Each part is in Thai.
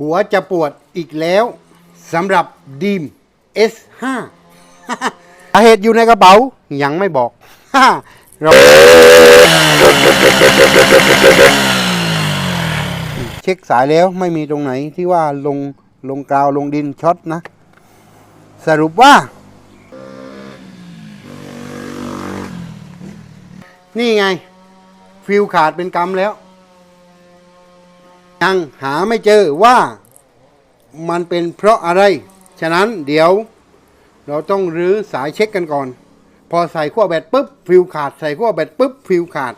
หัวจะปวดอีกแล้วสำหรับดีม S5 สาเหตุอยู่ในกระเป๋า ยังไม่บอกเราเช็คสายแล้วไม่มีตรงไหนที่ว่าลงลงกาวลงดินช็อตนะ สรุปว่า นี่ไง ฟิวขาดเป็นกรรมแล้ว ยังหาไม่เจอว่ามันเป็นเพราะอะไร ฉะนั้นเดี๋ยวเราต้องรื้อสายเช็คกันก่อน พอใส่ขั้วแบตปุ๊บฟิวขาด ใส่ขั้วแบตปุ๊บฟิวขาด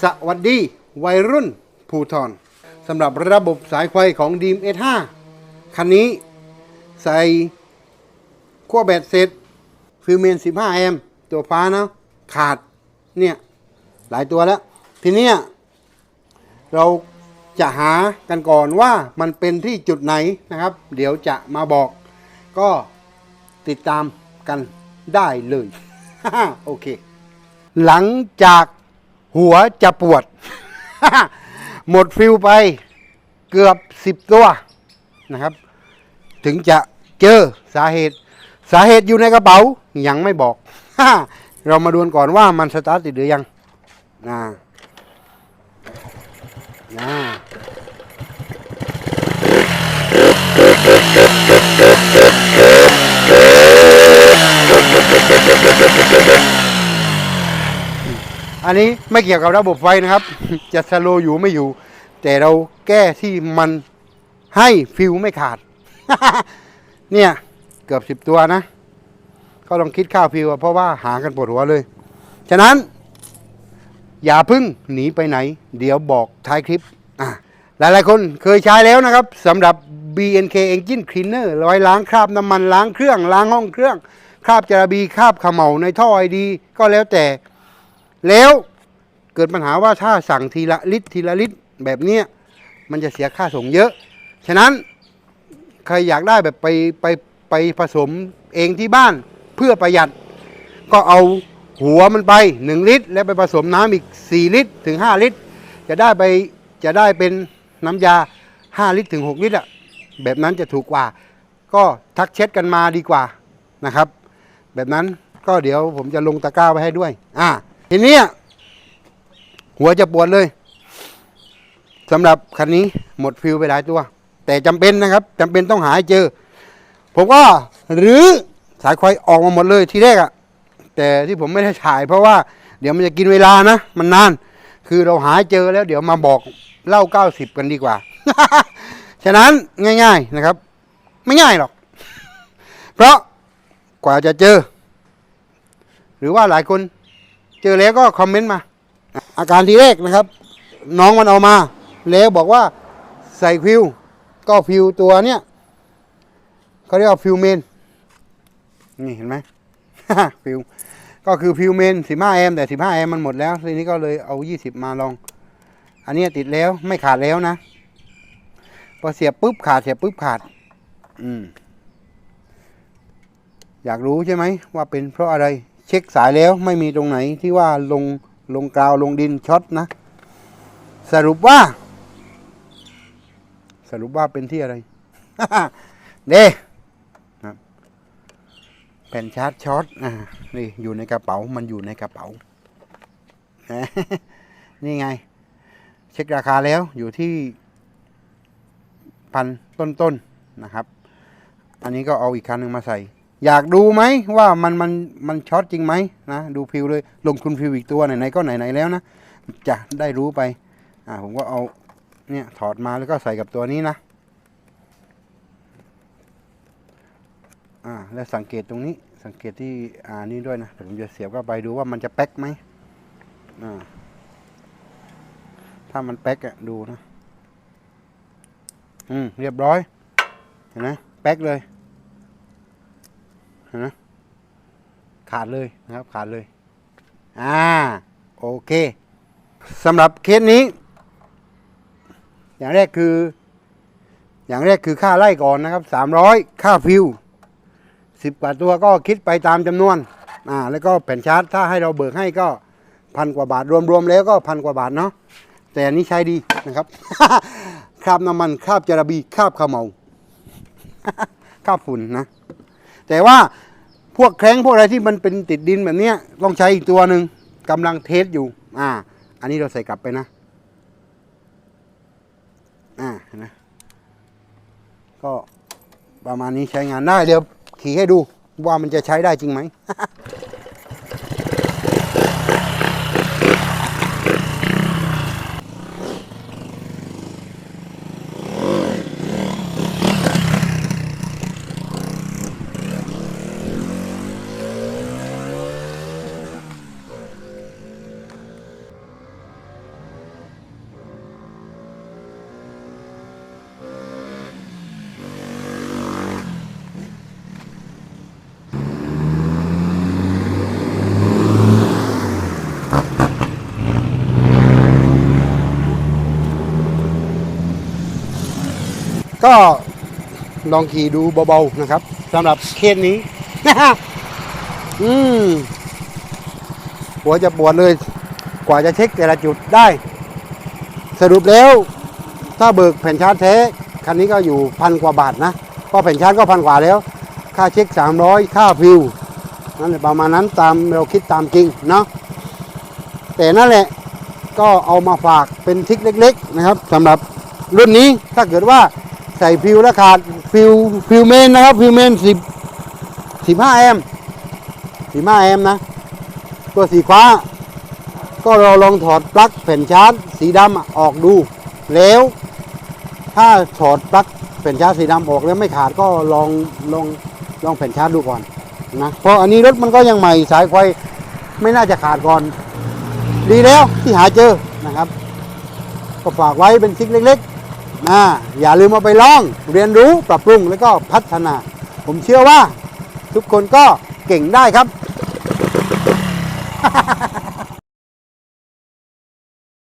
สวัสดี วัยรุ่นภูทรสำหรับระบบสายไฟของดีม S5 คันนี้ใส่ขั้วแบตเสร็จฟิวเมน 15 แอมป์ตัวฟ้านะ ขาดเนี่ย หลายตัวแล้ว ทีเนี้ย เราจะหากันก่อนว่ามันเป็นที่จุดไหนนะครับ เดี๋ยวจะมาบอก ก็ติดตามกันได้เลยโอเค หลังจากหัวจะปวด หมดฟิวไปเกือบสิบตัวนะครับ ถึงจะเจอสาเหตุ สาเหตุอยู่ในกระเป๋ายังไม่บอก เรามาดูกันก่อนว่ามันสตาร์ทติดหรือยังนะ นะอันนี้ไม่เกี่ยวกับระบบไฟนะครับ จะสโลอยู่ไม่อยู่ แต่เราแก้ที่มันให้ฟิวไม่ขาด เนี่ย เกือบสิบตัวนะ ก็ลองคิดค่าฟิวเพราะว่าหากันปวดหัวเลย ฉะนั้น อย่าพึ่งหนีไปไหน เดี๋ยวบอกท้ายคลิปอะหลายๆคนเคยใช้แล้วนะครับสำหรับ BNK Engine Cleaner ร้อยล้างคราบน้ำมันล้างเครื่องล้างห้องเครื่อง คราบจาระบีคราบขม่าในท่อไอดี ก็แล้วแต่ แล้วเกิดปัญหาว่าถ้าสั่งทีละลิตรทีละลิตรแบบเนี้ยมันจะเสียค่าส่งเยอะ ฉะนั้นใครอยากได้แบบไปไปไปผสมเองที่บ้านเพื่อประหยัดก็เอา หัวมันไป 1 ลิตร แล้วไปผสมน้ำอีก 4 ลิตร ถึง 5 ลิตร จะได้ไปจะได้เป็นน้ำยา 5 ลิตรถึง 6 ลิตรอะแบบนั้นจะถูกกว่า ก็ทักเช็ดกันมาดีกว่านะครับ แบบนั้นก็เดี๋ยวผมจะลงตะกร้าไว้ให้ด้วย อ่าทีนี้หัวจะปวดเลยสำหรับคันนี้หมดฟิลไปหลายตัว แต่จำเป็นนะครับจำเป็นต้องหาให้เจอ ผมก็หรือสายไฟออกมาหมดเลยทีแรกอะ แต่ที่ผมไม่ได้ถ่าย เพราะว่าเดี๋ยวมันจะกินเวลานะ มันนาน คือเราหาเจอแล้วเดี๋ยวมาบอกเล่า 90 กันดีกว่า ฉะนั้นง่าย ๆนะครับ ไม่ง่ายหรอก เพราะกว่าจะเจอ หรือว่าหลายคนเจอแล้วก็คอมเมนต์มา อาการทีแรกนะครับ น้องมันเอามา แล้วบอกว่าใส่ฟิว ก็ฟิวตัวเนี้ยเขาเรียกว่าฟิวเมน นี่เห็นไหม ฟิวก็คือฟิวเมน 15 แอมป์แต่15 แอมป์มันหมดแล้วทีนี้ก็เลยเอา 20 มาลอง อันนี้ติดแล้วไม่ขาดแล้วนะ พอเสียบปุ๊บขาดเสียบปุ๊บขาด อืม อยากรู้ใช่ไหมว่าเป็นเพราะอะไร เช็คสายแล้วไม่มีตรงไหนที่ว่าลงลงกราวลงดินช็อตนะ สรุปว่า สรุปว่าเป็นที่อะไรเด้ ผ่นชาร์จช็อตอ่านี่อยู่ในกระเป๋ามันอยู่ในกระเป๋านี่ไง เช็คราคาแล้วอยู่ที่พันต้นๆนะครับ อันนี้ก็เอาอีกคันหนึ่งมาใส่ อยากดูไหมว่ามันมันมันช็อตจริงไหมนะดูฟิวเลยลงทุนฟิวอีกตัวไหนๆก็ไหนๆแล้วนะจะได้รู้ไปอ่าผมก็เอาเนี่ยถอดมาแล้วก็ใส่กับตัวนี้นะ อ่าแล้วสังเกตตรงนี้สังเกตที่อ่านี่ด้วยนะผมจะเสียบเข้าไปดูว่ามันจะแป๊กไหมอ่าถ้ามันแป๊กอะดูนะอืมเรียบร้อยเห็นไหมแป๊กเลยเห็นไหมขาดเลยนะครับขาดเลยอ่าโอเคสำหรับเคสนี้ อย่างแรกคือ อย่างแรกคือค่าไล่ก่อนนะครับสามร้อยค่าฟิว สิบกว่าตัวก็คิดไปตามจำนวนอ่าแล้วก็แผ่นชาร์จถ้าให้เราเบิกให้ก็พันกว่าบาทรวมๆแล้วก็พันกว่าบาทเนาะแต่อันนี้ใช้ดีนะครับคราบน้ำมันคราบจาระบีคราบขมเมาคราบฝุ่นนะ แต่ว่าพวกแคร้งพวกอะไรที่มันเป็นติดดินแบบเนี้ยต้องใช้อีกตัวหนึ่งกำลังเทสอยู่ อ่า อันนี้เราใส่กลับไปนะ อ่าเห็นไหมก็ประมาณนี้ใช้งานได้เดี๋ยว ขี่ให้ดูว่ามันจะใช้ได้จริงไหม ก็ลองขี่ดูเบาๆนะครับสำหรับเคสนี้อืมหัวจะปวดเลย กว่าจะเช็คแต่ละจุดได้ สรุปแล้ว ถ้าเบิกแผ่นชาร์จแท้คันนี้ก็อยู่พันกว่าบาทนะเพราะแผ่นชาร์จก็พันกว่าแล้ว ค่าเช็ค 300 ค่าฟิวนั่นประมาณนั้นตามเราคิดตามจริงเนาะแต่นั่นแหละก็เอามาฝากเป็นทิกเล็ก ๆ นะครับสำหรับรุ่นนี้ถ้าเกิดว่า ใส่ฟิวแล้วขาดฟิวฟิวเมนนะครับฟิวเมนสิบสิบห้าแอมสิบห้าแอมนะ ตัวสีฟ้า ก็เราลองถอดปลั๊กแผ่นชาร์จสีดำอออกดู แล้ว ถ้าถอดปลั๊กแผ่นชาร์จสีดำออกแล้วไม่ขาดก็ลองลองลองแผ่นชาร์จดูก่อนนะเพราะอันนี้รถมันก็ยังใหม่สายไฟไม่น่าจะขาดก่อน ดีแล้วที่หาเจอนะครับ ก็ฝากไว้เป็นทริกเล็ก ๆ นะอย่าลืมเอาไปลองเรียนรู้ปรับปรุงแล้วก็พัฒนา ผมเชื่อว่าทุกคนก็เก่งได้ครับ